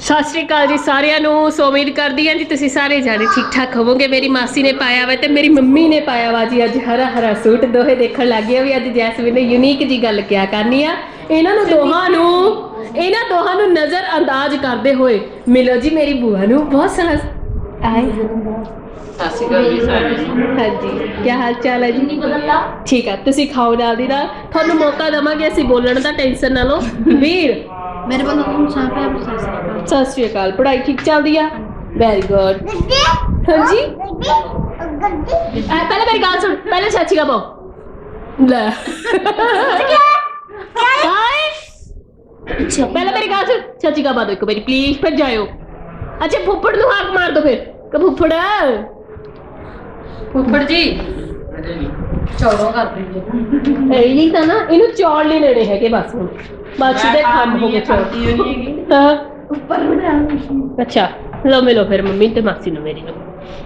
ਸਤਿ ਸ਼੍ਰੀ ਅਕਾਲ ਜੀ ਸਾਰਿਆਂ ਨੂੰ, ਸੋ ਉਮੀਦ ਕਰਦੀ ਹਾਂ ਜੀ ਤੁਸੀਂ ਸਾਰੇ ਜਾਣੇ ਠੀਕ ਠਾਕ ਹੋਵੋਗੇ। ਮੇਰੀ ਮਾਸੀ ਨੇ ਪਾਇਆ ਵਾ ਤੇ ਮੇਰੀ ਮੰਮੀ ਨੇ ਪਾਇਆ ਵਾ ਜੀ ਅੱਜ ਹਰਾ ਹਰਾ ਸੂਟ। ਦੋਹੇ ਦੇਖਣ ਲੱਗ ਗਏ ਵੀ ਅੱਜ ਜੈਸਮੀਨ ਨੇ ਯੂਨੀਕ ਜੀ ਗੱਲ ਕਿਆ ਕਰਨੀ ਆ। ਇਹਨਾਂ ਨੂੰ ਦੋਹਾਂ ਨੂੰ, ਇਹਨਾਂ ਦੋਹਾਂ ਨੂੰ ਨਜ਼ਰ ਅੰਦਾਜ਼ ਕਰਦੇ ਹੋਏ ਮਿਲੋ ਜੀ ਮੇਰੀ ਬੂਆ ਨੂੰ। ਬਹੁਤ ਸਾਰਾ ਆਏ। ਸਤਿ ਸ਼੍ਰੀ ਅਕਾਲ ਜੀ ਸਾਰਿਆਂ ਨੂੰ। ਹਾਂਜੀ ਕੀ ਹਾਲ ਚਾਲ ਹੈ ਜੀ? ਠੀਕ ਆ ਤੁਸੀਂ ਖਾਓ ਨਾਲ ਦੀ। ਨਾਲ ਤੁਹਾਨੂੰ ਮੌਕਾ ਦਵਾਂਗੇ ਅਸੀਂ ਬੋਲਣ ਦਾ ਟੈਨਸ਼ਨ ਨਾ ਲਓ। ਵੀਰ ਮੇਰੇ ਵੱਲੋਂ ਤੁਹਾਨੂੰ ਸਾਫ਼ ਹੈ ਸਤਿ ਸ਼੍ਰੀ ਅਕਾਲ। ਸਤਿ ਸ਼੍ਰੀ ਅਕਾਲ ਪੜ੍ਹਾਈ ਠੀਕ ਚੱਲਦੀ ਆ? ਵੈਰੀ ਗੁੱਡ ਹਾਂਜੀ? ਆ ਪਹਿਲੇ ਮੇਰੀ ਗੱਲ ਸੁਣ ਪਹਿਲੇ ਚਾਚੀ ਦਾ ਪਾਓ। ਲੈ। ਹਾਏ ਪਹਿਲੇ ਮੇਰੀ ਗੱਲ ਸੁਣ ਚਾਚੀ ਦਾ ਪਾ ਦੋ ਇੱਕ ਵਾਰੀ ਪਲੀਜ਼ ਫਿਰ ਜਾਇਓ। ਅੱਛਾ ਫੁੱਫੜ ਨੂੰ ਹਾਕ ਮਾਰ ਦੋ ਫਿਰ। ਕਿ ਫੁੱਫੜ ਜੀ। ਚੌੜੋ ਕਰ ਦਿੰਦੇ ਇਹ ਤਾਂ ਨਾ ਇਹਨੂੰ ਚੌਲ ਨਹੀਂ ਲੈਣੇ ਹੈਗੇ ਬਸ ਹੁਣ। ਬਸ ਦੇ ਕੰਮ ਹੋ ਗਏ ਚੌਲ। ਹਾਂ। ਉੱਪਰ ਬਣਾ ਅੱਛਾ ਲਓ ਮਿਲੋ ਫਿਰ ਮੰਮੀ ਤੇ ਮਾਸੀ ਨੂੰ ਮੇਰੀ ਨੂੰ।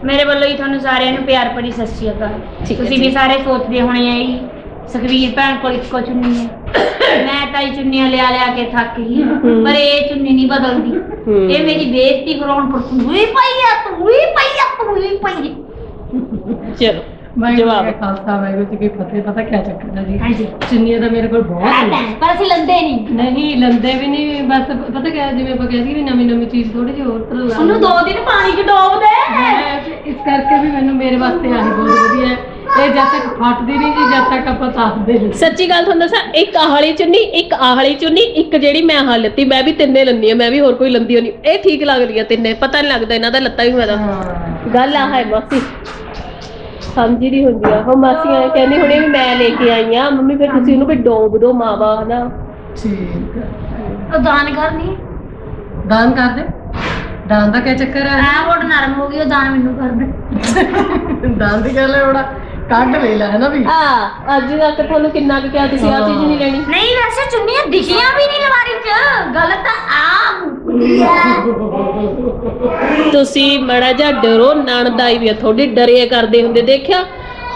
ਮੇਰੇ ਵੱਲੋਂ ਹੀ ਤੁਹਾਨੂੰ ਸਾਰਿਆਂ ਨੂੰ ਪਿਆਰ ਭਰੀ ਸਤਿ ਸ਼੍ਰੀ ਅਕਾਲ। ਤੁਸੀਂ। ਵੀ ਸਾਰੇ ਸੋਚਦੇ ਹੋਣੇ ਆ ਜੀ ਸੁਖਵੀਰ ਭੈਣ ਕੋਲ ਇੱਕੋ ਚੁੰਨੀ ਹੈ। ਮੈਂ ਤਾਂ ਇਹ ਚੁੰਨੀਆਂ ਲਿਆ ਲਿਆ ਕੇ ਥੱਕ ਗਈ ਹੂੰ। ਪਰ ਇਹ ਚੁੰਨੀ ਨਹੀਂ ਬਦਲਦੀ। ਇਹ ਮੇਰੀ ਬੇਇੱਜ਼ਤੀ ਕਰਾਉਣ ਪਰ ਤੂੰ ਹੀ ਪਈ ਆ ਤੂੰ ਹੀ ਪਈ ਆ ਤੂੰ ਹੀ ਪਈ ਆ। ਚਲੋ ਜਵਾਬ ਜਵਾਬ। ਖਾਲਸਾ ਵਾਹਿਗੁਰੂ ਜੀ ਕੀ ਫਤਿਹ ਪਤਾ ਕੀ ਚੱਕਰ ਹੈ ਜੀ? ਹਾਂਜੀ। ਚੁੰਨੀਆਂ ਤਾਂ ਮੇਰੇ ਕੋਲ ਬਹੁਤ ਆਹ ਨੇ। ਤਾਂ, ਪਰ ਅਸੀਂ ਲੰਦੇ ਨਹੀਂ। ਨਹੀਂ ਲੰਦੇ ਵੀ ਨਹੀਂ ਬਸ ਪਤਾ ਕਿਆ ਜਿਵੇਂ ਆਪਾਂ ਕਹਿੰਦੇ ਵੀ ਨਵੀਂ ਨਵੀਂ ਚੀਜ਼ ਥੋੜੀ ਜਿਹੀ ਹੋਰ ਤਰ੍ਹਾਂ ਉਹਨੂੰ ਦੋ ਦਿਨ ਪਾਣੀ 'ਚ ਡੋਬ ਦੇ। ਮੈਂ ਤੇ ਇਸ ਕਰਕੇ ਵੀ ਮੈਨੂੰ ਮੇਰੇ ਵਾਸਤੇ ਆਹੀ ਬਹੁਤ ਵਧੀਆ ਹੈ। ਇਹ ਜਦ ਤੱਕ ਫਟਦੀ ਨਹੀਂ ਜੀ ਜਦ ਤੱਕ ਆਪਾਂ ਸਾਫਦੇ ਨਹੀਂ। ਸੱਚੀ ਗੱਲ ਤੁਹਾਨੂੰ ਦੱਸਾਂ ਇੱਕ ਆਹ ਵਾਲੀ ਚੁੰਨੀ ਇੱਕ ਆਹ ਵਾਲੀ ਚੁੰਨੀ ਇੱਕ ਜਿਹੜੀ ਮੈਂ ਆਹ ਲੱਤੀ ਮੈਂ ਵੀ ਤਿੰਨੇ ਲੰਨੀ ਆ ਮੈਂ ਵੀ ਹੋਰ ਕੋਈ ਲੰਦੀ ਨਹੀਂ ਇਹ ਠੀਕ ਲੱਗਦੀਆਂ ਤਿੰਨੇ ਪਤਾ ਨਹੀਂ ਲੱਗਦਾ ਇਹਨਾਂ ਦਾ ਲੱਤਾਂ ਵੀ ਮੇਰਾ ਗੱਲ ਆ ਹੈ ਮਾਸੀ। ਸਮਝੀ ਨਹੀਂ ਹੁੰਦੀ ਆ। ਉਹ ਮਾਸੀਆਂ ਕਹਿੰਦੀ ਹੁਣੇ ਵੀ ਮੈਂ ਲੈ ਕੇ ਆਈ ਆ। ਮੰਮੀ ਫਿਰ ਤੁਸੀਂ ਉਹਨੂੰ ਵੀ ਡੋਬ ਦੋ ਮਾਵਾ ਹਨਾ ਠੀਕ ਹੈ ਉਹ ਦਾਨ ਕਰਨੀ। ਦਾਨ ਕਰ ਦੇ। ਦਾਨ ਦਾ ਕੀ ਚੱਕਰ ਹੈ ਆ ਮੋੜ ਨਰਮ ਹੋ ਗਈ ਉਹ ਦਾਨ ਮੈਨੂੰ ਕਰ ਦੇ। ਦਾਨ ਦੀ ਗੱਲ ਹੈ ਬੜਾ। ਕੱਢ ਲੈ ਲੈ ਹੈ ਨਾ ਵੀ? ਆ ਅੱਜ ਤੱਕ ਤੁਹਾਨੂੰ ਕਿੰਨਾ ਕੁ ਕਿਹਾ ਤੁਸੀਂ ਆ ਚੀਜ਼ ਨਹੀਂ ਲੈਣੀ। ਨਹੀਂ ਵੈਸੇ ਚੁੰਨੀਆਂ ਦਿਖੀਆਂ ਵੀ ਨਹੀਂ ਲਵਾਰੀ 'ਚ। ਗੱਲ ਤਾਂ ਆ ਮੁੱਕੀ ਆ ਤੁਸੀਂ ਮੜਾ ਜਾ ਡਰੋ ਨਣਦਾਈ ਵੀ ਆ, ਤੁਹਾਡੀ ਡਰੇ ਕਰਦੇ ਹੁੰਦੇ ਦੇਖਿਆ?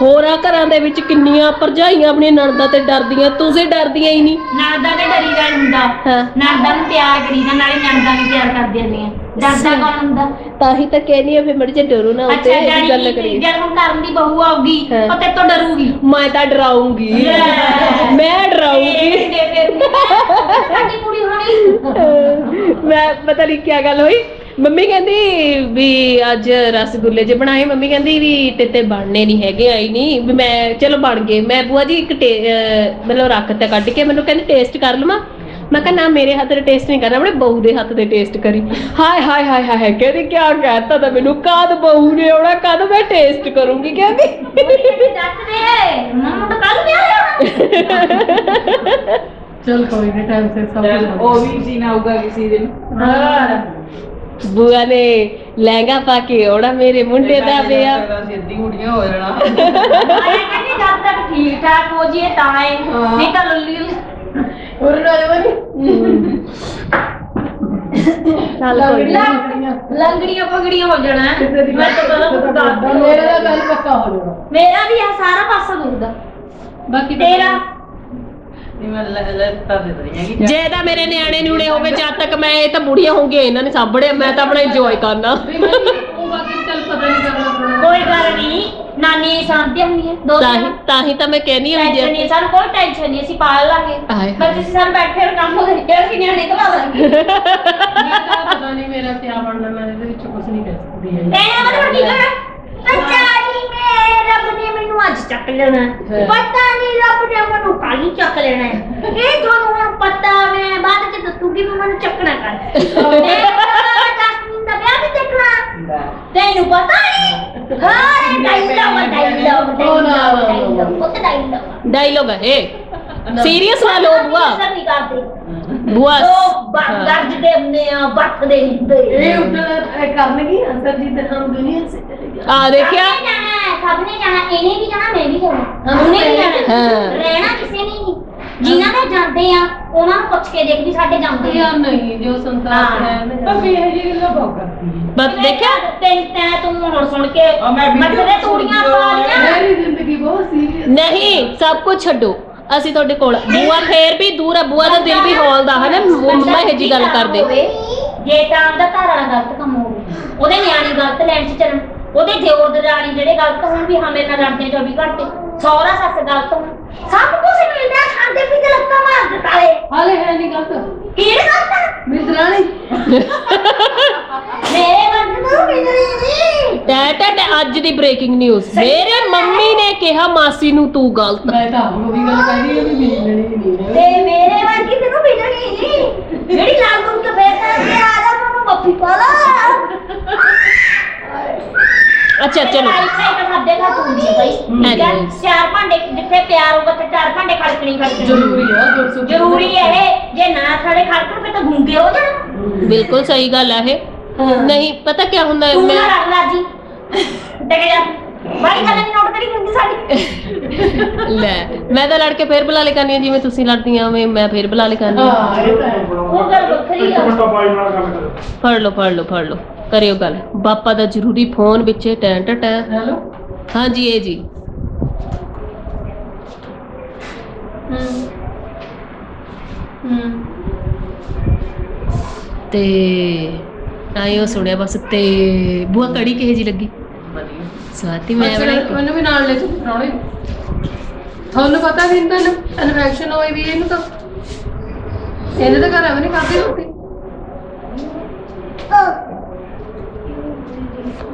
ਹੋਰਾਂ ਘਰਾਂ ਦੇ ਵਿੱਚ ਕਿੰਨੀਆਂ ਭਰਜਾਈਆਂ ਆਪਣੀਆਂ ਨਣਦਾਂ ਤੇ ਡਰਦੀਆਂ ਤੁਸੀਂ ਡਰਦੀਆਂ ਹੀ ਨਹੀਂ। ਨਰਦਾ ਤੇ ਡਰੀ ਦਾ ਹੁੰਦਾ। ਹਾਂ। ਨਰਦਾ ਨੂੰ ਤਿਆਰ ਕਰੀਦਾ ਨਾਲੇ ਨਰਦਾ ਨੂੰ ਤਿਆਰ ਕਰ ਦਿੰਦੇ ਆ। ਡਰਦਾ ਕੌਣ ਹੁੰਦਾ? ਤਾਂ ਹੀ ਤਾਂ ਕਹਿਨੀ ਆ ਫਿਰ ਮੜ ਜਾ ਡਰੋ ਨਾ ਅੱਛਾ ਉੱਤੇ ਇਹ ਡੈਡੀ ਗੱਲ ਦੀ ਕਰੀ ਜਦ ਹੁਣ ਕਰਨ ਦੀ ਬਹੂ ਆਊਗੀ ਹਾਂ। ਉਹ ਤੇ ਤੋਂ ਡਰੂਗੀ। ਮੈਂ ਤਾਂ ਡਰਾਉਂਗੀ ਲੈ। ਮੈਂ ਡਰਾਉਂਗੀ ਦੇ ਫਿਰ ਸਾਡੀ ਕੁੜੀ ਹੋਣੀ। ਮੈਂ ਪਤਾ ਨਹੀਂ ਕੀ ਗੱਲ ਹੋਈ। ਮੰਮੀ ਕਹਿੰਦੀ ਵੀ ਅੱਜ ਰਸਗੁੱਲੇ ਜੇ ਬਣਾਏ ਮੰਮੀ ਕਹਿੰਦੀ ਵੀ ਤੇਤੇ ਬਣਨੇ ਨਹੀਂ ਹੈਗੇ ਆਈ ਨਹੀਂ। ਵੀ ਮੈਂ ਚਲੋ ਬਣ ਗਏ। ਮੈਂ ਬੂਆ ਜੀ ਇੱਕ ਟੇ- ਅਹ ਮਤਲਬ ਰੱਖ ਤੇ ਕੱਢ ਕੇ ਮੈਨੂੰ ਕਹਿੰਦੀ ਟੇਸਟ ਕਰ ਲਵਾਂ। ਮੈਂ ਕਿਹਾ ਨਾ ਮੇਰੇ ਹੱਥ ਦੇ ਟੇਸਟ ਨਹੀਂ ਕਰਨਾ ਆਪਣੇ ਬਹੂ ਦੇ ਹੱਥ ਦੇ ਟੇਸਟ ਕਰੀ। ਹਾਏ ਹਾਏ ਹਾਏ ਹਾਏ ਕਹਿੰਦੀ ਕੀ ਕਹਿਤਾ ਤਾਂ ਮੈਨੂੰ ਕਦ ਬਹੂ ਨੇ ਆਉਣਾ ਕਦ ਮੈਂ ਟੇਸਟ ਕਰੂੰਗੀ ਕਹਿੰਦੀ। ਦੱਸ ਦੇ। ਮੰਮਾ ਤਾਂ ਕੱਲ ਵਿਆਹ ਜਾਣਾ। ਚਲ ਕੋਈ ਨਹੀਂ ਟਾਈਮ ਸੇ ਸਭ ਉਹ ਵੀ ਸੀ ਨਾ ਹੋਊਗਾ ਕਿਸੇ ਦਿਨ ਬੂਆ ਨੇ ਲਹਿੰਗਾ ਪਾ ਕੇ ਆਉਣਾ ਮੇਰੇ ਮੁੰਡੇ ਦਾ ਵਿਆਹ। ਸਿੱਧੀ ਕੁੜੀਆਂ ਹੋ ਜਾਣਾ। ਮੈਂ ਕਹਿੰਦੀ ਜਦ ਤੱਕ ਠੀਕ ਠਾਕ ਹੋ ਜੀਏ ਤਾਂ ਹੈ। ਨਹੀਂ ਤਾਂ ਲੱਲੀ ਹੋਰ ਨਾ ਜਵਾਨੀ ਚੱਲ ਕੋਈ ਨੀ। ਲੰਗੜੀਆਂ। ਪਗੜੀਆਂ ਹੋ ਜਾਣਾ ਮੈਂ ਤਾਂ ਪਹਿਲਾਂ ਦੱਸ ਮੇਰਾ ਤਾਂ ਗੱਲ ਪੱਕਾ ਹੋ ਜਾਣਾ। ਮੇਰਾ ਵੀ ਆ ਸਾਰਾ ਪਾਸਾ ਦੁਖਦਾ ਬਾਕੀ ਤੇਰਾ? ਨਹੀਂ ਮੈਂ ਲੈ ਲੈ ਤਾਂ ਦੇ ਰਹੀ ਹੈਗੀ ਜੇ ਤਾਂ ਮੇਰੇ ਨਿਆਣੇ ਨੂਣੇ ਹੋਵੇ ਜਦ ਤੱਕ ਮੈਂ ਇਹ ਤਾਂ ਬੁੜੀਆਂ ਹੋਣਗੀਆਂ ਇਹਨਾਂ ਨੇ ਸਾਂਭੜੇ ਮੈਂ ਤਾਂ ਆਪਣਾ ਇੰਜੋਏ ਕਰਨਾ। ਵੀ ਮੈਂ ਉਹ ਬਾਕੀ ਚੱਲ ਪਤਾ ਨਹੀਂ ਕਰਨਾ। ਕੋਈ ਗੱਲ ਨਹੀਂ ਨਾਨੀ ਸਾਂਭਦੀ ਹੁੰਦੀ ਹੈ ਦੋ ਤਾਂ ਹੀ ਤਾਂ ਹੀ ਤਾਂ ਮੈਂ ਕਹਿੰਦੀ ਹਾਂ। ਟੈਨਸ਼ਨ ਜੇ ਨਹੀਂ ਸਾਨੂੰ ਕੋਈ ਟੈਨਸ਼ਨ ਨਹੀਂ ਅਸੀਂ ਪਾਲ ਲਾਂਗੇ। ਹਾਏ। ਬਸ ਤੁਸੀਂ ਸਾਨੂੰ ਬੈਠੇ ਹੋ ਕੰਮ ਹੋ ਰਿਹਾ ਅਸੀਂ ਨਿਆਣੇ ਕਮਾ ਲਾਂਗੇ ਮੈਂ ਤਾਂ ਪਤਾ ਨਹੀਂ ਮੇਰਾ ਕਿਆ ਬਣਨਾ ਮੈਂ ਇਹਦੇ ਵਿੱਚ ਕੁਝ ਨਹੀਂ ਕਹਿ ਸਕਦੀ ਹੈ ਕਹਿਣਾ ਮਤਲਬ ਕੀ ਕਰਨਾ ਅੱਛਾ ਜੀ ਰੱਬ ਨੇ ਮੈਨੂੰ ਅੱਜ ਚੱਕ ਲੈਣਾ ਹੈ। ਪਤਾ ਨਹੀਂ ਰੱਬ ਨੇ ਮੈਨੂੰ ਕੱਲ ਹੀ ਚੱਕ ਲੈਣਾ ਹੈ। ਇਹ ਤੁਹਾਨੂੰ ਹੁਣ ਪਤਾ ਮੈਂ ਬਾਅਦ ਚ ਦੱਸੂਗੀ ਵੀ ਮੈਨੂੰ ਚੱਕਣਾ ਕਰ ਜਸਮੀਨ ਦਾ ਵਿਆਹ ਵੀ ਦੇਖਣਾ। ਤੈਨੂੰ ਪਤਾ ਨਹੀਂ? ਹਾਂ ਡਾਇਲੌਗ ਡਾਇਲੌਗ ਉਹ ਨਾ, ਨਾ, ਨਾ, ਨਾ। ਡਾਇਲੌਗ ਉਹ ਡਾਇਲੌਗ ਡਾਇਲੋਗ ਹੈ ਸੀਰੀਅਸ ਨਾ। ਲੋ ਬੁਆ। ਅਸਰ ਨਹੀਂ ਕਰਦੇ ਬੁਆ। ਉਹ ਗੱਜਦੇ ਹੁੰਦੇ ਆ ਬੱਟਦੇ ਹੁੰਦੇ ਇਹ ਉੱਧਰ ਇਹ ਕਰਨਗੀ ਅੰਦਰ ਜੀ ਤੇ ਹਮ ਦੁਨੀਆ ਸੇ ਚਲੇ ਗਏ ਆ ਦੇਖਿਆ? ਸਭ ਨੇ ਜਾਣਾ ਹੈ, ਸਭ ਨੇ ਜਾਣਾ ਇਹਨੇ ਵੀ ਜਾਣਾ ਮੈਂ ਵੀ ਜਾਣਾ। ਉਹਨੇ ਵੀ ਜਾਣਾ। ਹਾਂ। ਰਹਿਣਾ ਕਿਸੇ ਨੇ ਨਹੀਂ ਜਿਨ੍ਹਾਂ ਦੇ ਜਾਂਦੇ ਆ ਉਹਨਾਂ ਨੂੰ ਪੁੱਛ ਕੇ ਦੇਖ ਵੀ ਸਾਡੇ ਜਾਂਦੇ ਆ। ਯਾਰ ਨਹੀਂ ਜੋ ਸੰਸਾਰ ਹਾਂ। ਹੈ ਪਰ ਵੀ ਇਹ ਜੀ ਗੱਲਾਂ ਬਹੁਤ ਕਰਦੀ ਹੈ ਬਸ ਦੇਖਿਆ? ਤੈਨੂੰ ਤੈਂ ਤੂੰ ਹੁਣ ਸੁਣ ਕੇ ਆ ਮੈਂ video ਮੱਥੇ ਤੂੜੀਆਂ ਪਾ ਲੀਆਂ ਮੇਰੀ ਜ਼ਿੰਦਗੀ ਬਹੁਤ ਸੀਰੀਅਸ ਨਹੀਂ ਸਭ ਕੁਝ ਛੱਡੋ। ਅਸੀਂ ਤੁਹਾਡੇ ਕੋਲ ਬੂਆ ਫੇਰ ਵੀ ਦੂਰ ਆ ਬੂਆ ਦਾ ਦਿਲ ਵੀ ਹੌਲਦਾ ਹੈ ਨਾ ਮੰਮਾ ਇਹ ਜੀ ਗੱਲ ਕਰਦੇ। ਜੇ ਤਾਂ ਆਪਦਾ ਘਰ ਵਾਲਾ ਗਲਤ ਕੰਮ ਹੋਵੇ ਉਹਦੇ ਨਿਆਣੇ ਗਲਤ ਲੈਣ 'ਚ ਚੱਲਣ। ਉਹਦੇ ਦਿਓਰ ਦਰਾਣੀ ਜਿਹੜੇ ਗਲਤ ਹੋਣ ਵੀ ਹਾਂ ਮੇਰੇ ਨਾਲ ਲੜਦੇ 24 ਘੰਟੇ। ਸਹੁਰਾ ਸੱਸ ਗਲਤ ਹੋਣ। ਸਭ ਕੁਝ ਮਿਲਦਾ ਖਾਂਦੇ ਪੀਂਦੇ ਲੱਤਾਂ ਮਾਰ ਦਿੱਤਾਲੇ ਹਾਲੇ ਹੈ ਨਹੀਂ ਗਲਤ। ਕਿਹੜੇ ਗਲਤ? ਮਿਸਰਾਣੀ ਮੇਰੇ ਵਰਗੇ ਨੂੰ ਮਿਲਣੀ ਨਹੀਂ ਟੈ ਟੈ ਅੱਜ ਦੀ ਬ੍ਰੇਕਿੰਗ ਨਿਊਜ਼ ਮੇਰੇ ਮੰਮੀ ਨੇ ਕਿਹਾ ਮਾਸੀ ਨੂੰ ਤੂੰ ਗਲਤ। ਮੈਂ ਤਾਂ ਆਪ ਉਹੀ ਗੱਲ ਕਹਿੰਦੀ ਆ ਵੀ ਮਿਲਣੀ ਨਹੀਂ ਹੈ। ਤੇ ਮੇਰੇ ਵਰਗੀ ਤੈਨੂੰ ਮਿਲਣੀ ਨਹੀਂ ਜਿਹੜੀ ਲਾਲ ਗੁੰਮ ਕੇ ਬੈਠਾ ਤੇ ਆ ਜਾ ਮੈਨੂੰ ਮੱਫੀ ਪਾ ਲਾ। ਅੱਛਾ ਚਲੋ। ਇੱਥੇ ਇੱਕ ਸਾਡੇ ਘਰ ਤੋਂ ਹੁੰਦੀ ਬਾਈ। ਠੀਕ ਹੈ? Anyways. ਚਾਰ ਭਾਂਡੇ ਜਿੱਥੇ ਪਿਆਰ ਹੋਊਗਾ ਤੇ ਚਾਰ ਭਾਂਡੇ ਖੜਕਣੀ ਖੜਕਣੀ। ਜ਼ਰੂਰੀ ਆ ਦੁੱਖ ਸੁੱਖ ਜ਼ਰੂਰੀ ਹੈ ਇਹ ਜੇ ਨਾ ਸਾਡੇ ਖੜਕਣ ਫਿਰ ਤਾਂ ਗੂੰਗੇ ਹੋ ਜਾਣ। ਬਿਲਕੁਲ ਸਹੀ ਗੱਲ ਹੈ ਇਹ। ਨਹੀਂ ਪਤਾ ਕੀ ਹੁੰਦਾ ਹੈ, ਤੂੰ ਨਾ ਮੈਂ ਲੜ ਲਾ ਜੀ। ਟਿਕ ਜਾ। ਬਾਈ ਗੱਲ ਨਹੀਂ ਨੋਟ ਕਰੀ ਹੁੰਦੀ ਸਾਡੀ। ਲੈ ਮੈਂ ਤਾਂ ਲੜ ਕੇ ਫੇਰ ਬੁਲਾ ਲੈ ਕਰਨੀ ਆ ਜਿਵੇਂ ਤੁਸੀਂ ਲੜਦੀਆਂ ਮੈਂ ਮੈਂ ਫੇਰ ਬੁਲਾ ਲੈ ਕਰਨੀ ਆ ਹਾਂ। ਇਹ ਤਾਂ ਹੈ ਉਹ ਗੱਲ ਵੱਖਰੀ ਆ। ਫੜ ਲਓ ਫੜ ਲਓ ਫੜ ਲਓ। ਕਰਿਓ ਗੱਲ। ਬਾਪਾ ਦਾ ਜ਼ਰੂਰੀ ਫੋਨ ਵਿੱਚ ਟੈਂ ਟੈਂ ਟੈਂ। ਹੈਲੋ? ਹਾਂਜੀ ਇਹ ਜੀ। ਤੇ ਆਇਓ ਸੁਣਿਆ ਬਸ ਤੇ ਬੁਆ ਕੜੀ ਕਿਹੇ ਜੀ ਲੱਗੀ? ਸਵਾਤੀ ਮੈਂ ਬਣਾਈ। ਮੈਨੂੰ ਵੀ ਨਾਲ ਲੈ ਚੁੱਕ ਤੁਹਾਨੂੰ ਪਤਾ ਵੀ ਇਹਨਾਂ ਨੂੰ ਇਨਫੈਕਸ਼ਨ ਹੋਈ ਵੀ ਇਹਨੂੰ ਤਾਂ। ਇਹਨੇ ਤਾਂ ਘਰ ਆਵੇਂ ਨਹੀਂ ਖਾਦੀ ਰੋਟੀ।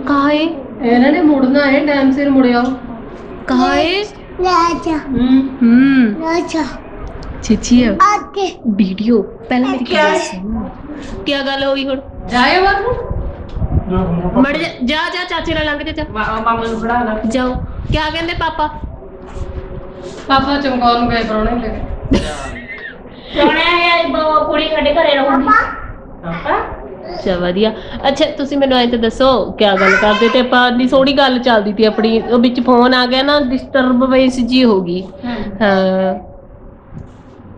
ਕਾਹੇ ਇਹਨਾਂ ਨੇ ਮੁੜਨਾ ਹੈ ਟਾਈਮ ਸਿਰ ਮੁੜਿਆ ਕਾਹੇ ਰਾਜਾ ਹੂੰ ਹੂੰ ਰਾਜਾ ਚੀਚੀ ਆਕੇ ਵੀਡੀਓ ਪਹਿਲਾਂ ਮੇਰੀ ਗੱਲ ਸੁਣ ਕੀ ਗੱਲ ਹੋਈ ਹੁਣ ਜਾਏ ਬਾਹਰ ਮੜ ਜਾ ਜਾ ਜਾ ਚਾਚੇ ਨਾਲ ਲੰਘ ਜਾ ਜਾ ਮਾ- ਮਾਮਾ ਨੂੰ ਫੜਾ ਲਾ ਜਾਓ ਕੀ ਕਹਿੰਦੇ ਪਾਪਾ ਪਾਪਾ ਚਮਕੌਰ ਨੂੰ ਗਏ ਪ੍ਰਾਹੁਣੇ ਲੈ ਕੇ ਸੋਹਣਾ ਹੈ ਬ- ਕੁੜੀ ਸਾਡੇ ਘਰੇ ਰਹੂਗੀ ਪਾਪਾ ਅੱਛਾ ਵਧੀਆ। ਅੱਛਾ ਤੁਸੀਂ ਮੈਨੂੰ ਐਂ ਤਾਂ ਦੱਸੋ ਕੀ ਗੱਲ ਕਰਦੇ ਤੇ ਆਪਾਂ ਦੀ ਸੋਹਣੀ ਗੱਲ ਚੱਲਦੀ ਤੀ ਆਪਣੀ ਉਹ ਵਿੱਚ ਫੋਨ ਆ ਗਿਆ ਨਾ ਡਿਸਟਰਬੈਂਸ ਜੀ ਹੋ ਗਈ। ਹਾਂ।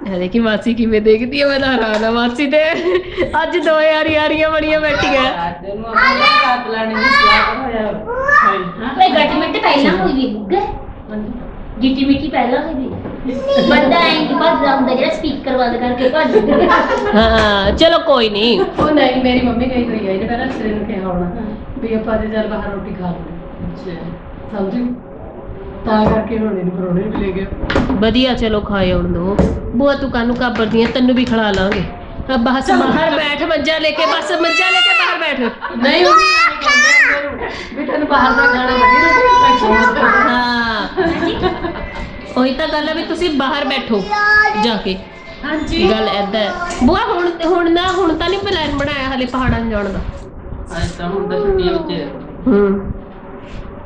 ਹਲੇ ਕਿ ਮਾਸੀ ਕਿਵੇਂ ਦੇਖਦੀ ਹੈ ਮੈਂ ਤਾਂ ਹੈਰਾਨ ਆ ਮਾਸੀ ਤੇ। ਅੱਜ ਦੋ ਯਾਰੀ ਯਾਰੀਆਂ ਬੜੀਆਂ ਬੈਠੀਆਂ ਅੱਜ ਨੂੰ ਆਪਣਾ ਰਾਤ ਲਾਣੇ ਦੀ ਸਲਾਹ ਹੋਇਆ ਹਾਂ ਵੇ ਗੱਡੀ ਮਿੰਟ ਪਹਿਲਾਂ ਹੋਈ ਵੀ ਗੁੱਗੇ ਜਿੱਟੀ ਮਿੱਟੀ ਪਹਿਲਾਂ ਹੋਈ ਵੀ। ਬੰਦਾ ਐਂ ਕਿ ਭੱਜਦਾ ਹੁੰਦਾ ਜਿਹੜਾ ਸਪੀਕਰ ਬੰਦ ਕਰਕੇ ਭੱਜ ਹਾਂ ਚਲੋ ਕੋਈ ਨਹੀਂ। ਉਹ ਨਹੀਂ ਮੇਰੀ ਮੰਮੀ ਗਈ ਹੋਈ ਹੈ ਇਹਨੇ ਪਹਿਲਾਂ ਸਿਰ ਨੂੰ ਕਿਹਾ ਹੋਣਾ ਵੀ ਆਪਾਂ ਅੱਜ ਚੱਲ ਬਾਹਰ ਰੋਟੀ ਖਾ ਲਵਾਂਗੇ ਸਮਝੀ? ਤਾਂ ਕਰਕੇ ਹੁਣ ਇਹਨੂੰ ਪ੍ਰਾਹੁਣੇ ਵੀ ਲੈ ਗਿਆ। ਵਧੀਆ ਚਲੋ ਖਾਏ ਹੁਣ ਦੋ। ਬੂਆ ਤੂੰ ਕਾਨੂੰ ਕਾਬਰਦੀ ਆ ਤੈਨੂੰ ਵੀ ਖਿਲਾ ਲਾਂਗੇ। ਆ ਬਸ ਬਾਹਰ ਬੈਠ ਮੰਜਾ ਲੈ ਕੇ ਬਸ ਮੰਜਾ ਲੈ ਕੇ ਬਾਹਰ ਬੈਠ। ਨਹੀਂ ਉਹ ਵੀ ਤੈਨੂੰ ਬਾਹਰ ਦਾ ਖਾਣਾ ਵਧੀਆ ਲੱਗਦਾ। ਹਾਂ। ਉਹੀ ਤਾਂ ਗੱਲ ਹੈ ਵੀ ਤੁਸੀਂ ਬਾਹਰ ਬੈਠੋ ਜਾ ਕੇ। ਹਾਂਜੀ। ਗੱਲ ਐਦਾਂ ਹੈ। ਬੂਆ ਹੁਣ ਹੁਣ ਨਾ ਹੁਣ ਤਾਂ ਨਹੀਂ ਪਲਾਨ ਬਣਾਇਆ ਹਲੇ ਪਹਾੜਾਂ ਨੂੰ ਜਾਣ ਦਾ। ਅੱਜ ਤਾਂ ਹੁਣ ਤਾਂ ਛੁੱਟੀਆਂ ਵਿੱਚ ਹੂੰ।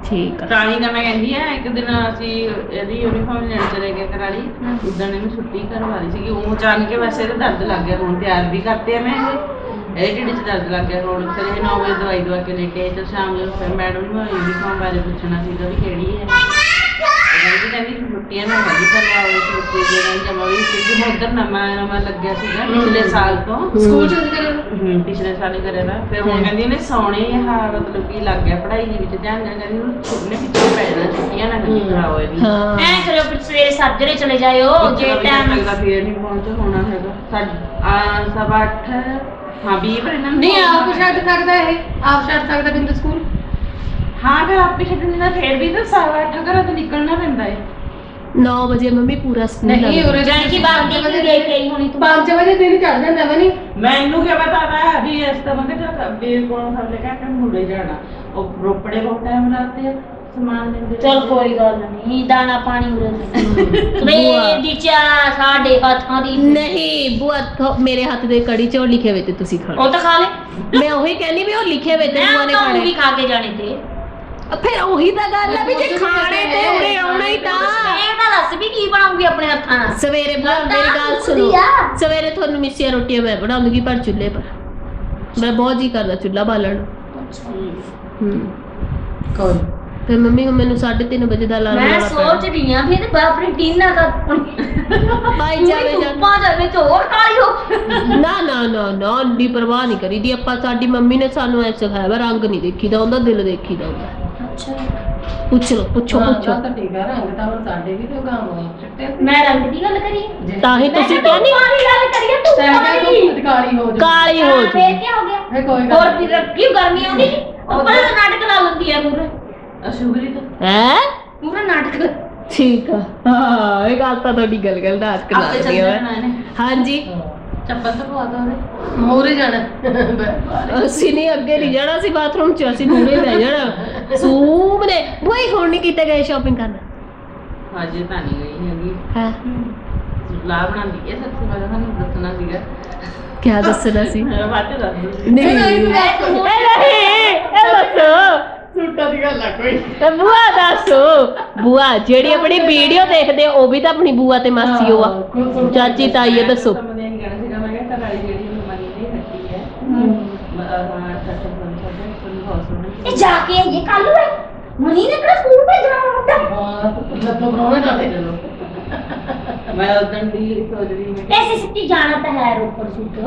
ਠੀਕ ਆ। ਰਾਣੀ ਦਾ ਮੈਂ ਕਹਿੰਦੀ ਆ ਇੱਕ ਦਿਨ ਅਸੀਂ ਇਹਦੀ ਯੂਨੀਫਾਰਮ ਲੈਣ ਚਲੇ ਗਏ ਕਰਾਲੀ ਉਦੋਂ ਇਹਨੂੰ ਛੁੱਟੀ ਕਰਵਾ ਲਈ ਸੀਗੀ ਉਹ ਜਾਣ ਕੇ ਵੈਸੇ ਇਹਦਾ ਦਰਦ ਲੱਗ ਗਿਆ ਹੁਣ ਤਿਆਰ ਵੀ ਕਰਤੇ ਆ ਮੈਂ ਇਹ। ਇਹ ਢਿੱਡ 'ਚ ਦਰਦ ਲੱਗ ਗਿਆ ਹੁਣ ਫਿਰ ਇਹ 9 ਵਜੇ ਦਵਾਈ ਦਵਾ ਕੇ ਲੈ ਕੇ ਆਏ। ਤੇ ਸ਼ਾਮ ਨੂੰ ਫਿਰ ਮੈਡਮ ਨੂੰ ਯੂਨੀਫਾਰਮ ਬਾਰੇ ਪੁੱਛਣਾ ਸੀਗਾ ਵੀ ਕਿਹੜੀ ਹੈ। ਉਹ ਕਹਿੰਦੀ ਕਹਿੰਦੀ ਛੁੱਟੀਆਂ ਨਾ ਕਹਿੰਦੀ ਕਰਵਾਓ ਛੁੱਟੀ ਦੇ ਨਾਲ ਜਮਾ ਵੀ ਕਿਉਂਕਿ ਉਧਰ ਨਵਾਂ ਨਵਾਂ ਲੱਗਿਆ ਸੀਗਾ ਪਿਛਲੇ ਸਾਲ ਤੋਂ ਸਕੂਲ ਚ ਕਰੇ ਹਮ, ਪਿਛਲੇ ਸਾਲ ਹੀ ਕਰਿਆ ਵਾ ਫਿਰ ਹੁਣ ਕਹਿੰਦੀ ਇਹਨੇ ਸੌਣੇ ਹਾਂ ਮਤਲਬ ਕੀ ਲੱਗ ਗਿਆ ਪੜ੍ਹਾਈ ਦੇ ਵਿੱਚ ਧਿਆਨ ਦੇਣਾ ਕਹਿੰਦੀ ਉਹਨੂੰ ਛੁੱਟਨੇ ਪਿੱਛੇ ਪੈ ਜਾਣਾ ਛੁੱਟੀਆਂ ਨਾ ਕਰੀ ਕਰਾਓ ਇਹਦੀ ਹਾਂ ਐ ਕਰੋ ਫਿਰ ਸਵੇਰੇ ਸਾਜਰੇ ਚਲੇ ਜਾਇਓ ਜੇ ਟਾਈਮ ਲੱਗਦਾ ਫੇਰ ਨਹੀਂ ਪਹੁੰਚ ਹੋਣਾ ਹੈਗਾ ਸਾਡ ਆ ਸਵਾ ਅੱਠ ਹਾਂ 20 ਪਰ ਨਹੀਂ ਆਪ ਛੱਡ ਸਕਦਾ ਇਹ ਆਪ ਛੱਡ ਸਕਦਾ ਬਿੰਦ ਸਕੂਲ। ਹਾਂ ਫਿਰ ਆਪੇ ਛੱਡਣ ਦਾ ਫੇਰ ਵੀ ਤਾਂ ਸਵਾ ਅੱਠ ਘਰੋਂ ਤੋਂ ਨਿਕਲਣਾ ਪੈਂਦਾ ਹੈ 9 ਵਜੇ ਮੰਮੀ ਪੂਰਾ ਸਕੂਲ ਨਹੀਂ ਲੱਗਦਾ। ਉਰੇ ਜਾਣੀ ਕਿ ਬਾਹਰ ਦੀ ਵੀ ਦੇਖ ਕੇ ਆਈ ਹੋਣੀ ਤੂੰ 5 ਵਜੇ ਦਿਨ ਚੜ ਜਾਂਦਾ ਵਾ ਨਹੀਂ ਮੈਨੂੰ ਕੀ ਪਤਾ ਤਾ ਵੀ ਇਸ ਤਰ੍ਹਾਂ ਦੇ ਤਾਂ ਵੀਰ ਕੋਲ ਥੱਲੇ ਕਾ ਕੇ ਮੁੜੇ ਜਾਣਾ। ਉਹ ਰੋਪੜੇ ਬਹੁਤ ਟਾਈਮ ਲਾਤੇ ਆ ਸਮਾਨ ਲੈਂਦੇ ਚਲ ਕੋਈ ਗੱਲ ਨਹੀਂ ਦਾਣਾ ਪਾਣੀ ਉਰੇ ਸਵੇਰ ਦੀ ਚਾਹ ਸਾਡੇ ਹੱਥਾਂ ਦੀ। ਨਹੀਂ ਬੂਆ ਮੇਰੇ ਹੱਥ ਦੇ ਕੜੀ ਚੌਲ ਲਿਖੇ ਹੋਏ ਤੇ ਤੁਸੀਂ ਖਾਣੇ ਉਹ ਤਾਂ ਖਾ ਲੈ। ਮੈਂ ਉਹੀ ਕਹਿੰਦੀ ਵੀ ਉਹ ਲਿਖੇ ਹੋਏ ਤੇ ਮੈਂ ਬੂਆ ਨੇ ਤਾਂ ਉਹ ਖਾਣੇ। ਵੀ ਖਾ ਕੇ ਜਾਣੇ ਤੇ। ਫਿਰ ਉਹੀ ਤਾਂ ਗੱਲ ਹੈ ਵੀ ਜੇ ਖਾਣੇ ਤੇ ਉਰੇ ਆਉਣਾ ਹੀ ਤਾਂ। ਇਹ ਤਾਂ ਦੱਸ ਵੀ ਕੀ ਬਣਾਉਂਗੀ ਆਪਣੇ ਹੱਥਾਂ ਨਾਲ? ਸਵੇਰੇ ਤਾਂ ਮੇਰੀ ਗੱਲ ਸੁਣੋ। ਆ। ਸਵੇਰੇ ਤੁਹਾਨੂੰ ਮਿੱਸੀਆਂ ਰੋਟੀਆਂ ਮੈਂ ਬਣਾਉਂਗੀ ਪਰ ਚੁੱਲ੍ਹੇ ਪਰ। ਮੈਂ ਬਹੁਤ ਜੀ ਕਰਦਾ ਚੁੱਲ੍ਹਾ ਬਾਲਣ ਨੂੰ। ਹੂੰ। ਕੋਈ ਤੇ ਮੰਮੀ ਹੁਣ ਮੈਨੂੰ 3:30 ਵਜੇ ਦਾ ਅਲਾਰਮ ਮੈਂ ਸੋਚ ਰਹੀ ਆ ਇਹਦੇ ਬਾਪ ਨੇ ਟੀਨਾ ਦਾ ਭਾਈ ਜਾਵੇ ਜਾ ਪਾ ਜਾਵੇ ਤੇ ਹੋਰ ਕਾਲੀ ਹੋ ਨਾ ਨਾ ਨਾ ਨਾ ਦੀ ਪਰਵਾਹ ਨਹੀਂ ਕਰੀਦੀ। ਆਪਾਂ ਸਾਡੀ ਮੰਮੀ ਨੇ ਸਾਨੂੰ ਐ ਸਿਖਾਇਆ ਵਾ ਰੰਗ ਨਹੀਂ ਦੇਖੀਦਾ ਹੁੰਦਾ ਦਿਲ ਦੇਖੀਦਾ ਹੁੰਦਾ ਅੱਛਾ ਪੁੱਛ ਲਓ ਪੁੱਛੋ ਹਾਂ, ਪੁੱਛੋ। ਤਾਂ ਠੀਕ ਆ ਰੰਗ ਤਾਂ ਹੁਣ ਸਾਡੇ ਵੀ ਤੇ ਗਾਮ ਹੋਏ ਚਿੱਟੇ ਮੈਂ ਰੰਗ ਦੀ ਗੱਲ ਕਰੀ। ਜੇ ਤਾਂ ਹੀ ਤੁਸੀਂ ਕਿਹਾ ਨਹੀਂ ਕਾਲੀ ਗੱਲ ਕਰੀਏ ਤੂੰ ਤੈਨੂੰ ਕਾਲੀ। ਤੂੰ ਕਾਲੀ ਹੋ ਜਾ ਕਾਲੀ ਹੋ ਹਾਂ, ਜੀ ਫੇਰ ਕੀ ਹੋ ਗਿਆ? ਫੇ ਕੋਈ ਹੋਰ ਗੱਲ ਵੀ ਰੱਖੀ ਗਰਮੀ ਆਉਂਦੀ ਨੀ ਉੱਪਰ ਤਾਂ ਨਾਟਕ ਲਾ ਲੈਂਦੀ ਹੈ ਮੂਰੇ ਅਸ਼ੁਭਰੀ ਤਾਂ। ਹੈ? ਮੂਰੇ ਨਾਟਕ। ਠੀਕ ਆ। ਹਾਂ ਇਹ ਗੱਲ ਤਾਂ ਤੁਹਾਡੀ ਗੱਲ ਗੱਲ ਦਾ ਅਸਕ ਆਪੇ ਚੱਲ ਲੱਗਦੀ ਹੈ। ਜਾਣਾ ਇਹਨੇ ਹਾਂਜੀ। ਚੱਪਲ ਤਾਂ ਪਵਾ ਦੋ ਉਹਦੇ। ਮੂਰੇ ਜਾਣਾ। ਅਸੀਂ ਨਹੀਂ ਅੱਗੇ ਨਹੀਂ ਜਾਣਾ ਸੀ ਬਾਥਰੂਮ ਚ ਅਸੀਂ ਮੂਰੇ ਬਹਿ ਜਾਣਾ। ਸੂਮ ਨੇ। ਬੋਈ ਹੁਣ ਨਹੀਂ ਕਿਤੇ ਗਏ ਸ਼ਾਪਿੰਗ ਕਰਨ। ਹਜੇ ਤਾਂ ਨਹੀਂ ਗਈ ਹੈਗੀ। ਹਾਂ। ਲਾ ਬਣਾਉਂਦੀ ਹੈ ਸਭ ਤੋਂ ਪਹਿਲਾਂ ਤੁਹਾਨੂੰ ਦੱਸਣਾ ਸੀਗਾ। ਕੀ ਦੱਸਣਾ ਸੀ? ਮੈਂ ਬਾਅਦ ਚ ਦੱਸ ਦੂੰਗੀ। ਨਹੀਂ। ਇਹ ਨਹੀਂ ਇਹ ਦੱਸੋ। ਸੂਟਾਂ ਦੀ ਗੱਲ ਆ ਕੋਈ। ਤੇ ਬੂਆ ਦੱਸੋ। ਬੂਆ ਜਿਹੜੀ ਆਪਣੀ ਵੀਡੀਓ ਦੇਖਦੇ ਆ, ਉਹ ਵੀ ਤਾਂ ਆਪਣੀ ਬੂਆ ਤੇ ਮਾਸੀ ਆ। ਚਾਚੀ ਤਾਈ ਆ ਦੱਸੋ ਮੈਂ ਇਹ ਕਹਿਣਾ ਸੀਗਾ ਮੈਂ ਕਿਹਾ ਘਰ ਵਾਲੀ ਜਿਹੜੀ ਉਹਨੂੰ ਮਨੀ ਦੀ ਹੱਟੀ ਹੈ ਹਾਂ ਸੱਚ ਬੋਲ ਸਕਦੇ ਤੁਹਾਨੂੰ ਬਹੁਤ ਸੋਹਣੀ ਇਹ। ਜਾ ਕੇ ਇਹ ਕੱਲ ਹੈ ਮਨੀ ਨੇ ਕਿਹੜਾ ਸਕੂਲ ਭੇਜਣਾ ਹੁੰਦਾ ਹਾਂ ਪ੍ਰੋਣੇ ਨਾ ਦੇ ਚਲੋ ਮੈਂ ਉਦੋਂ ਦੀ ਸੋਚ ਰਹੀ ਮੈਂ ਐਸੇ ਸੱਚੀ ਜਾਣਾ ਤਾਂ ਹੈ ਰੋਪੜ ਸੂਟ।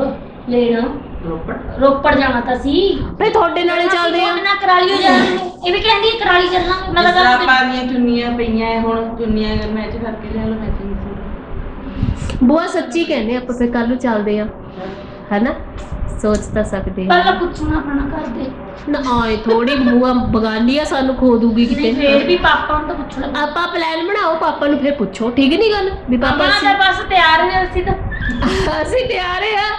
ਲੈਣਾ। ਰੋਪੜ? ਰੋਪੜ ਜਾਣਾ ਤਾਂ ਸੀ। ਫੇ ਤੁਹਾਡੇ ਨਾਲੇ ਚੱਲਦੇ ਆ। ਨਾ ਕਰਾਲੀਓ ਜਾਣਾ। ਇਹ ਵੀ ਕਹਿੰਦੀ ਹੈ ਕਰਾਲੀ ਚੱਲਾਂਗੇ ਮੈਂ ਤਾਂ ਆਪਾਂ ਦੀਆਂ ਚੁੰਨੀਆਂ ਪਈਆਂ ਹੁਣ ਚੁੰਨੀਆਂ ਮੈਚ ਕਰਕੇ ਲੈ ਲਓ ਮੈਚਿੰਗ ਸੂਟ ਬੂਆ ਸੱਚੀ ਕਹਿੰਦੇ ਆਪਾਂ ਫੇ ਕੱਲ ਨੂੰ ਚੱਲਦੇ ਆ ਹੈਨਾ? ਸੋਚ ਤਾਂ ਸਕਦੇ ਆ ਪਹਿਲਾਂ ਪੁੱਛਣਾ ਆਪਣਾ ਕਰਦੇ ਨਾ ਆਏ ਥੋੜੀ ਬੂਆ ਬਗਾਨੀ ਆ ਸਾਨੂੰ ਖੋ ਦੂਗੀ ਨਹੀਂ ਕਿਤੇ ਫੇਰ ਵੀ ਪਾਪਾ ਨੂੰ ਤਾਂ ਪੁੱਛਣਾ। ਆਪਾਂ ਪਲਾਨ ਬਣਾਓ ਪਾਪਾ ਨੂੰ ਫਿਰ ਪੁੱਛੋ ਠੀਕ ਨਹੀਂ ਗੱਲ? ਵੀ ਪਾਪਾ ਪਾਪਾ ਅਸੀਂ ਦਾ ਬਸ ਤਿਆਰ ਨੇ ਅਸੀਂ ਤਾਂ ਅਸੀਂ ਤਿਆਰ ਆ।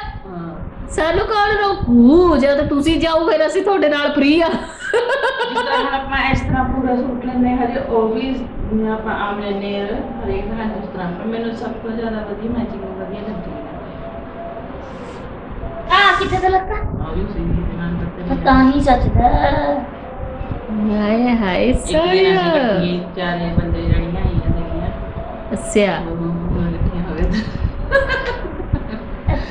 ਸਾਨੂੰ ਕੌਣ ਰੋਕੂ? ਜਦ ਤੁਸੀਂ ਜਾਓ ਫਿਰ ਅਸੀਂ ਤੁਹਾਡੇ ਨਾਲ ਫ੍ਰੀ ਆ। ਜਿਸ ਤਰ੍ਹਾਂ ਹੁਣ ਆਪਾਂ ਇਸ ਤਰ੍ਹਾਂ ਪੂਰਾ ਸੂਟ ਲੈਂਦੇ ਹਾਂ ਹਜੇ ਉਹ ਵੀ ਜਿਵੇਂ ਆਪਾਂ ਆਮ ਲੈਂਦੇ ਹਾਂ ਹਰੇਕ ਤਰ੍ਹਾਂ ਜਿਸ ਤਰ੍ਹਾਂ ਪਰ ਮੈਨੂੰ ਸਭ ਤੋਂ ਜ਼ਿਆਦਾ ਵਧੀਆ ਮੈਚਿੰਗ ਵਧੀਆ ਲੱਗਦੀ ਆ ਕਿੱਥੇ ਦਾ ਲੱਗਾ ਆ ਵੀ ਉਸੇ ਦੀ ਨਾਲ ਕਰਤੇ ਤਾਂ ਹੀ ਸੱਚਦਾ। ਹਾਏ ਹਾਏ ਇੱਕ ਦਿਨ ਅਸੀਂ ਸਰ। ਇਕੱਠੀਆਂ ਚਾਰੇ ਬੰਦੇ ਜਿਹੜੀਆਂ ਆਈਆਂ ਸੀਗੀਆਂ। ਅੱਛਾ। ਉਹ ਇਕੱਠੀਆਂ ਹੋ ਗਏ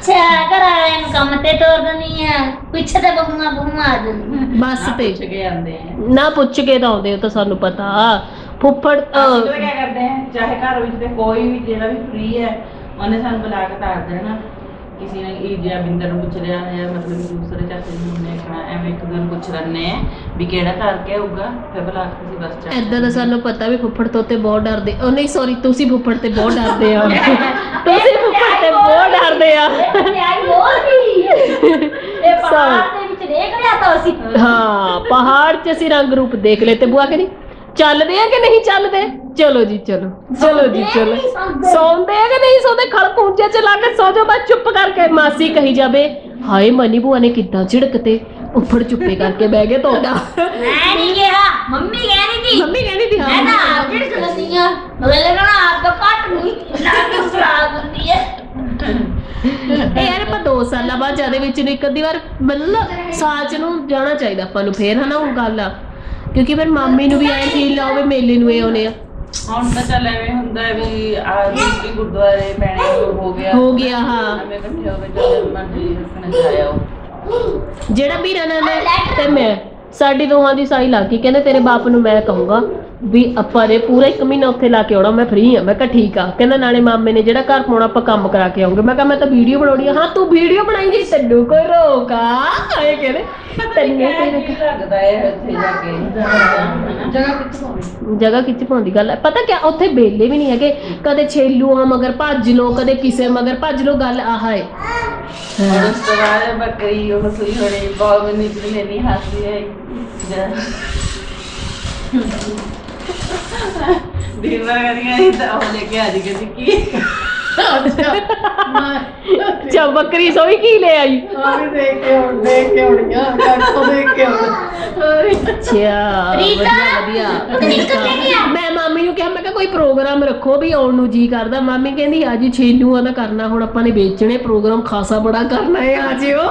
ਅੱਛਾ ਘਰ ਵਾਲਿਆਂ ਨੂੰ ਕੰਮ ਤੇ ਤੋਰ ਦਨੀ ਆ ਪਿੱਛੇ ਤੇ ਬਹੂਆਂ ਬਹੂਆਂ ਆ ਜਾਂਦੀਆਂ। ਬਸ ਤੇ ਪੁੱਛ ਕੇ ਆਉਂਦੇ ਆ। ਨਾ ਪੁੱਛ ਕੇ ਤਾਂ ਆਉਂਦੇ ਤਾਂ ਸਾਨੂੰ ਪਤਾ। ਫੁੱਫੜ ਅਸੀਂ ਅਹ, ਪਤਾ ਕੀ ਕਰਦੇ ਆ ਚਾਹੇ ਘਰ ਵਿੱਚ ਤੇ ਕੋਈ ਵੀ ਜਿਹੜਾ ਵੀ ਫ੍ਰੀ ਹੈ ਉਹਨੇ ਸਾਨੂੰ ਬੁਲਾ ਕੇ ਤਾਰ ਦੇਣਾ। ਕਿਸੇ ਨੇ ਇਹ ਜਿਹਾ ਬਿੰਦਰ ਨੂੰ ਪੁੱਛ ਲਿਆ ਹੈ ਮਤਲਬ ਕਿ ਦੂਸਰੇ ਚਾਚੇ ਨੂੰ ਨੇ ਕਹਣਾ ਐਵੇਂ ਇੱਕ ਦੂਜੇ ਨੂੰ ਪੁੱਛ ਲੈਂਦੇ ਆ ਵੀ ਕਿਹੜਾ ਘਰ ਕੇ ਆਊਗਾ ਫਿਰ ਬੁਲਾ ਕੇ ਅਸੀਂ ਬਸ ਚੱਲ ਏਦਾਂ ਦਾ ਸਾਨੂੰ ਪਤਾ ਵੀ ਫੁੱਫੜ ਤੋਂ ਤੇ ਬਹੁਤ ਡਰਦੇ। ਉਹ ਨਹੀਂ ਸੌਰੀ ਤੁਸੀਂ ਫੁੱਫੜ ਤੇ ਬਹੁਤ ਡਰਦੇ ਆ। ਤੁਸੀਂ ਬਹੁਤ ਡਰਦੇ ਆ। ਆਈ ਹੋਰ ਵੀ ਇਹ ਪਹਾੜ ਦੇ ਵਿੱਚ ਦੇਖ ਲਿਆ ਤਾਂ ਅਸੀਂ। ਹਾਂ ਪਹਾੜ 'ਚ ਅਸੀਂ ਰੰਗ ਰੂਪ ਦੇਖ ਲਏ ਤੇ ਬੁਆ ਕਹਿੰਦੀ ਚੱਲਦੇ ਆ ਕਿ ਨਹੀਂ ਚੱਲਦੇ? ਚਲੋ ਜੀ ਚਲੋ। ਚਲੋ ਜੀ ਚਲੋ। ਸੌਂਦੇ। ਆ ਕਿ ਨਹੀਂ ਸੌਂਦੇ? ਖੜ ਪੂੰਜੇ ਚ ਲਾ ਕੇ ਸੌ ਜਾਓ ਬਸ ਚੁੱਪ ਕਰਕੇ ਮਾਸੀ ਕਹੀ ਜਾਵੇ ਹਾਏ ਮਨੀ ਬੁਆ ਨੇ ਕਿੱਦਾਂ ਝਿੜਕਤੇ ਉੱਪਰ ਚੁੱਪੇ ਕਰਕੇ ਬਹਿ ਗਏ ਤੁਹਾਡਾ। ਮੈਂ ਨਹੀਂ ਕਿਹਾ ਮੰਮੀ ਕਹਿੰਦੀ ਸੀ। ਮੰਮੀ ਕਹਿੰਦੀ ਸੀ ਮੈਂ ਤਾਂ ਆਪ ਝਿੜਕ ਲੈਂਦੀ ਆ। ਮਗਰ ਲੱਗਣਾ ਆਪ ਤਾਂ ਘੱਟ ਨਹੀਂ ਨਾ ਕਿ ਹੁੰਦੀ ਹੈ ਇਹ ਯਾਰ ਆਪਾਂ 2 ਸਾਲਾਂ ਬਾਅਦ ਜਦੇ ਵਿੱਚ ਨੂੰ ਇੱਕ ਅੱਧੀ ਵਾਰ ਮਤਲਬ ਸਾਲ ਚ ਨੂੰ ਜਾਣਾ ਚਾਹੀਦਾ ਆਪਾਂ ਨੂੰ ਫੇਰ ਹਨਾ ਉਹ ਗੱਲ ਆ। ਕਿਉਂਕਿ ਫਿਰ ਮਾਮੀ ਨੂੰ ਵੀ ਐ ਫੀਲ ਆ ਹੋਵੇ ਮੇਲੇ ਨੂੰ ਇਹ ਆਉਨੇ ਆ। ਹੁਣ ਤਾਂ ਚੱਲ ਐਵੇਂ ਹੁੰਦਾ ਹੈ ਵੀ ਆ ਵੀ ਗੁਰਦੁਆਰੇ ਪੈਣੇ ਹੋ ਗਿਆ ਹੋ ਗਿਆ, ਹਾਂ। ਐਵੇਂ ਇਕੱਠੇ ਹੋ ਕੇ ਚੱਲ ਮਰਜ਼ੀ ਰੱਖਣ ਜਾਇਓ ਜਿਹੜਾ ਵੀਰਾ ਨਾਨਾ ਤੇ ਮੈਂ ਸਾਡੀ ਦੋਹਾਂ ਦੀ ਸਾਈ ਲੱਗ ਗਈ ਕਹਿੰਦੇ ਤੇਰੇ ਬਾਪ ਨੂੰ ਮੈਂ ਕਹੂੰਗਾ। ਵੀ ਆਪਾਂ ਨੇ ਪੂਰਾ ਇੱਕ ਮਹੀਨਾ ਉੱਥੇ ਲਾ ਕੇ ਆਉਣਾ ਮੈਂ ਫ੍ਰੀ ਆ ਮੈਂ ਕਿਹਾ ਠੀਕ ਆ। ਕਹਿੰਦਾ ਨਾਲੇ ਮਾਮੇ ਨੇ ਜਿਹੜਾ ਘਰ ਪਾਉਣਾ ਆਪਾਂ ਕੰਮ ਕਰਾ ਕੇ ਆਉਂਗੇ। ਮੈਂ ਕਿਹਾ ਮੈਂ ਤਾਂ ਵੀਡੀਓ ਬਣਾਉਣੀ ਆ। ਹਾਂ ਤੂੰ ਵੀਡੀਓ ਬਣਾਏਂਗੀ? ਤੈਨੂੰ ਕੋਈ ਰੋਕਾ ਆਏ ਕਹਿੰਦੇ ਤੈਨੂੰ ਕੋਈ ਕੀ ਲੱਗਦਾ ਹੈ ਉੱਥੇ ਜਾ ਕੇ? ਜਗ੍ਹਾ ਕਿੱਥੇ ਹੋਵੇ ਜਗ੍ਹਾ ਕਿੱਥੇ ਪਾਉਂਦੀ ਗੱਲ ਹੈ ਪਤਾ ਕਿਆ ਉੱਥੇ ਬੇਲੇ ਵੀ ਨਹੀਂ ਹੈਗੇ। ਕਦੇ ਛੇਲੂਆਂ ਮਗਰ ਭੱਜ ਲੋ ਕਦੇ ਕਿਸੇ ਮਗਰ ਭੱਜ ਲੋ ਗੱਲ ਆਹ ਹੈ। ਔਰ ਉਸ ਤੋਂ ਬਾਅਦ ਬੱਕਰੀ ਉਹ ਸੂਈ ਹੋਣੀ ਬਹੁਤ ਇਤਨੀ ਨਹੀਂ ਹੱਸਦੀ ਹੈ। ਦਿਨ ਭਰ ਕਰੀਆਂ ਇਦਾਂ ਉਹ ਲੈ ਕੇ ਆ ਜੀ ਕਿ ਕੀ ਅੱਛਾ ਮੈਂ ਚਾ ਬੱਕਰੀ ਸੋਈ ਕੀ ਲੈ ਆਈ? ਆ ਵੀ ਦੇਖ ਕੇ ਹੁਣ ਦੇਖ ਕੇ ਆਉਣੀਆਂ ਕੱਟੋ ਦੇਖ ਕੇ ਆਉਣਾ ਅੱਛਾ ਰੀਤਾ, ਵਧੀਆ ਵਧੀਆ। ਤੂੰ ਰੀਤਾ ਕਿਹੜੀ ਆ? ਮੈਂ ਮਾਮੀ ਨੂੰ ਕਿਹਾ ਮੈਂ ਕਿਹਾ ਕੋਈ ਪ੍ਰੋਗਰਾਮ ਰੱਖੋ ਵੀ ਆਉਣ ਨੂੰ ਜੀ ਕਰਦਾ। ਮਾਮੀ ਕਹਿੰਦੀ ਆ ਜੀ ਛੇਲੂਆਂ ਦਾ ਕਰਨਾ ਹੁਣ ਆਪਾਂ ਨੇ ਵੇਚਣੇ ਪ੍ਰੋਗਰਾਮ ਖਾਸਾ ਬੜਾ ਕਰਨਾ ਹੈ ਆ ਜਿਓ।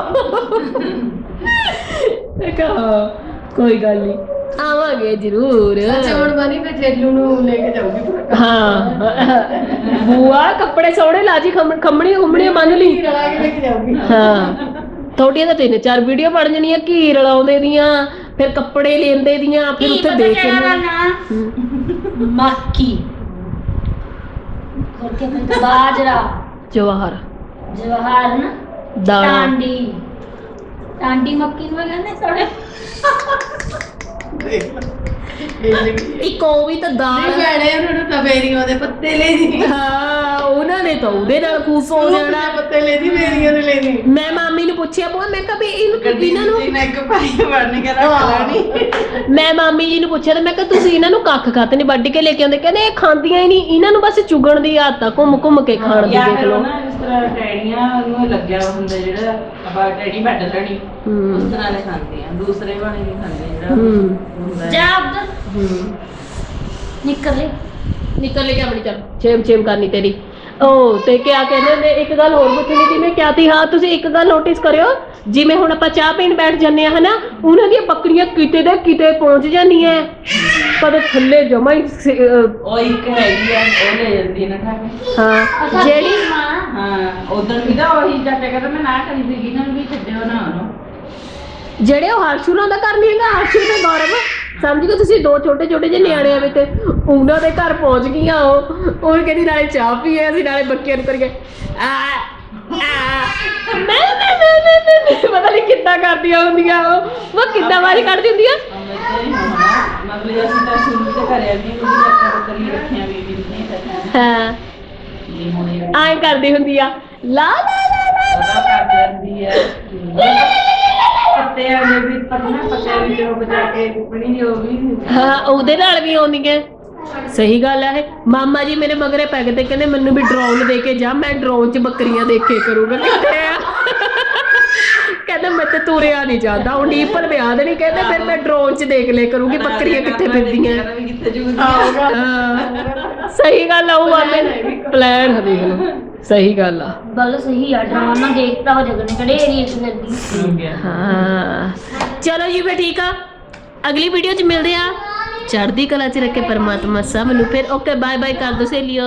ਮੈਂ ਕਿਹਾ ਹਾਂ, ਕੋਈ ਗੱਲ ਨਹੀਂ ਆਵਾਂਗੇ ਜ਼ਰੂਰ। ਅੱਛਾ ਹੁਣ ਬਣੀ ਮੈਂ ਜੇਲੂ ਨੂੰ ਲੈ ਕੇ ਜਾਊਗੀ ਪੂਰਾ ਹਾਂ। ਬੂਆ ਕੱਪੜੇ ਸੋਹਣੇ ਲਾ ਜੀ ਖੰਮ- ਖੰਮਣੀਆਂ ਖੁੰਮਣੀਆਂ ਬੰਨ ਲਈ। ਰਲਾ ਕੇ ਲੈ ਕੇ ਜਾਊਗੀ। ਹਾਂ। ਤੁਹਾਡੀਆਂ ਤਾਂ ਤਿੰਨ ਚਾਰ ਵੀਡੀਓ ਬਣ ਜਣੀਆਂ ਘੀ ਰਲਾਉਂਦੇ ਦੀਆਂ ਫਿਰ ਕੱਪੜੇ ਲੈਂਦੇ ਦੀਆਂ ਫਿਰ ਉੱਥੇ ਕਿਹੜਾ ਕੇ ਮੱਕੀ ਕਰਕੇ ਫਿਰ ਬਾਜਰਾ। ਜਵਾਹਰ। ਜਵਾਹਰ ਨਾ? ਦਾਣਾ ਟਾਂਡੀ। ਟਾਂਡੀ ਮੱਕੀ ਨੂੰ ਕਹਿੰਦੇ ਸਾਡੇ ਇੱਕ ਉਹ ਵੀ ਤਾਂ ਨਹੀਂ ਦਾਲ ਭੈਣੇ ਉਹਨਾਂ ਨੂੰ ਤਵੇਰੀਆਂ ਦੇ ਪੱਤੇ ਲੈ ਦੀ। ਹਾਂ ਉਹਨਾਂ ਨੇ ਤਾਂ ਉਹਦੇ ਨਾਲ ਖੁਸ਼ ਹੋ ਜਾਣਾ। ਪੱਤੇ ਲੈ ਦੀ ਮੇਰੀਆਂ ਦੇ ਲੈ ਦੀ ਮੈਂ ਮਾਮੀ ਨੂੰ ਪੁੱਛਿਆ ਬੋ ਮੈਂ ਕਿਹਾ ਵੀ ਇਹਨੂੰ ਇਹਨਾਂ ਨੂੰ ਇੱਕ ਭਾਈ ਬਣ ਕੇ ਰੱਖ ਲੈਣੀ। ਮੈਂ ਮਾਮੀ ਜੀ ਨੂੰ ਪੁੱਛਿਆ ਤੇ ਮੈਂ ਕਿਹਾ ਤੁਸੀਂ ਇਹਨਾਂ ਨੂੰ ਕੱਖ ਖਾਤੇ ਨਹੀਂ ਵੱਢ ਕੇ ਲੈ ਕੇ ਆਉਂਦੇ? ਕਹਿੰਦੇ ਇਹ ਖਾਂਦੀਆਂ ਹੀ ਨਹੀਂ ਇਹਨਾਂ ਨੂੰ ਬਸ ਚੁਗਣ ਦੀ ਆਦਤ ਆ ਘੁੰਮ ਘੁੰਮ ਕੇ ਖਾਣ ਦੀ ਦੇਖ ਲਓ। ਨਾ ਜਿਸ ਤਰ੍ਹਾਂ ਟੈੜੀਆਂ ਨੂੰ ਲੱਗਿਆ ਹੁੰਦਾ ਜਿਹੜਾ ਆਪਾਂ ਟੈੜੀ ਵੱਢ ਲੈਣੀ ਹੂੰ। ਉਸ ਤਰ੍ਹਾਂ ਦੇ ਖਾਂਦੇ ਆ ਦੂਸਰੇ ਵਾਲੇ ਨਹੀਂ ਖਾਂਦੇ ਜਿਹੜਾ ਹੂੰ। ਹੁੰਦਾ। ਹੈ। ਜਾ ਉਧਰ ਹੂੰ। ਨਿਕਲ ਲੈ ਨਿਕਲ ਲੈ ਕੇ ਆਪਣੀ ਚੱਲ। ਛੇਮ ਛੇਮ ਕਰਨੀ ਤੇਰੀ। ਉਹ ਤੇ ਕਿਆ ਕਹਿੰਦੇ ਨੇ ਇੱਕ ਗੱਲ ਹੋਰ ਪੁੱਛਣੀ ਸੀ ਮੈਂ ਕਿਆ ਤੀ? ਹਾਂ ਤੁਸੀਂ ਇੱਕ ਗੱਲ ਨੋਟਿਸ ਕਰਿਓ। ਜਿਵੇਂ ਹੁਣ ਆਪਾਂ ਚਾਹ ਪੀਣ ਬੈਠ ਜੰਨੇ ਆ ਹਨਾ? ਉਹਨਾਂ ਦੀਆਂ ਬੱਕਰੀਆਂ ਕਿਤੇ ਦੇ ਕਿਤੇ ਪਹੁੰਚ ਜਾਂਦੀਆਂ ਕਦੇ ਥੱਲੇ ਜਮਾ ਹੀ ਸ- ਅਹ, ਉਹ ਇੱਕ ਹੈਗੀ ਆ ਉਹ ਲੈ ਜਾਂਦੀ ਨਾ ਠਾ ਕੇ ਹਾਂ ਜਿਹੜੀ ਮਾਂ ਹਾਂ ਉਦੋਂ ਵੀ ਤਾਂ ਉਹੀ ਜਾ ਕੇ ਕਹਿੰਦਾ ਮੈਂ ਨਾ ਕਰੀ ਸੀਗੀ ਨਾ ਵੀ ਛੱਡਿਓ ਨਾ ਉਹਨੂੰ। ਜਿਹੜੇ ਉਹ ਹਰਸ਼ੂਲਾਂ ਦਾ ਘਰ ਨਹੀਂ ਹੈਗਾ ਹਰਸ਼ੂ ਤੇ ਗੌਰਵ। ਸਮਝ ਗਏ ਤੁਸੀਂ ਦੋ ਛੋਟੇ ਛੋਟੇ ਜਿਹੇ ਨਿਆਣੇ ਆਵੇ ਤੇ ਉਹਨਾਂ ਦੇ ਘਰ ਪਹੁੰਚ ਗਈਆਂ ਉਹ। ਉਹ ਕਹਿੰਦੀ ਨਾਲੇ ਚਾਹ ਪੀਏ ਅਸੀਂ ਨਾਲੇ ਬੱਕੀਆਂ ਨੂੰ ਕਰੀਏ ਆ ਮੈਂ ਮੈਂ ਮੈਂ ਮੈਂ ਮੈਂ ਪਤਾ ਨਹੀਂ ਕਿੱਦਾਂ ਕਰਦੀਆਂ ਹੁੰਦੀਆਂ ਉਹ ਉਹ ਕਿੱਦਾਂ ਵਾਰੀ ਕੱਢਦੀ ਹੁੰਦੀਆਂ ਅਮਰ ਮਤਲਬ ਅਸੀਂ ਤਾਂ ਸ਼ੁਰੂ ਤੇ ਕਰਿਆ ਵੀ ਉਹਦੀ ਲੱਤਾਂ ਕਰੀ ਰੱਖੀਆਂ ਵੀ ਵੀ ਨਹੀਂ ਕਰਨਾ ਹਾਂ ਜੀ ਹੋਣੀ ਐਂ ਕਰਦੀ ਹੁੰਦੀ ਆ ਲਾ ਲਾ ਲਾ ਲਾ ਉਹਦਾ ਕਰ ਦਿੰਦੀ ਹੈ ਪੱਤੇ ਵਾਲੇ ਵੀ ਪਤਨਾ ਪੱਤੇ ਵਿੱਚ ਉਹ ਬਜਾ ਕੇ ਕੁਪਣੀ ਜੋ ਵੀ ਹਾਂ, ਉਹਦੇ ਨਾਲ ਵੀ ਆਉਂਦੀਆਂ। ਸਹੀ ਗੱਲ ਹੈ ਮਾਮਾ ਜੀ ਮੇਰੇ ਮਗਰੇ ਪੈ ਗਏ ਤੇ ਕਹਿੰਦੇ ਮੈਨੂੰ ਵੀ ਡਰੋਨ ਦੇ ਕੇ ਜਾ ਮੈਂ ਡਰੋਨ 'ਚ ਬੱਕਰੀਆਂ ਦੇਖੇ ਕਰੂੰਗਾ। ਕਿੱਥੇ ਆ? ਕਹਿੰਦਾ ਮੈਂ ਤੇ ਤੁਰਿਆ ਨਹੀਂ ਜਾਂਦਾ। ਉਹ ਡੀਪਲ ਵਿਆਹ ਦੇ ਨਹੀਂ ਕਹਿੰਦੇ ਫਿਰ ਮੈਂ ਡਰੋਨ 'ਚ ਦੇਖ ਲੈ ਕਰੂੰਗੀ ਬੱਕਰੀਆਂ ਕਿੱਥੇ ਫਿਰਦੀਆਂ। ਹਾਂ। ਸਹੀ ਗੱਲ ਆ ਉਹ ਮਾਮੇ ਪਲਾਨ ਹੈ ਦੇਖ ਲਓ। ਸਹੀ ਗੱਲ ਆ। ਗੱਲ ਸਹੀ ਆ ਡਰਾਮਾ ਦੇਖਦਾ ਹੋ ਜਗਨੇ ਕੜੇ ਏਰੀਏ ਚ ਨਦੀ ਹੋ। ਗਿਆ ਹਾਂ ਚਲੋ ਜੀ ਫੇ ਠੀਕ ਆ। ਅਗਲੀ ਵੀਡੀਓ 'ਚ ਮਿਲਦੇ ਆ। ਚੜ੍ਹਦੀ ਕਲਾ 'ਚ ਰੱਖੇ ਪਰਮਾਤਮਾ ਸਭ ਨੂੰ। ਫਿਰ ਓਕੇ ਬਾਏ ਬਾਏ ਕਰ ਦੋ ਸਹੇਲੀਓ।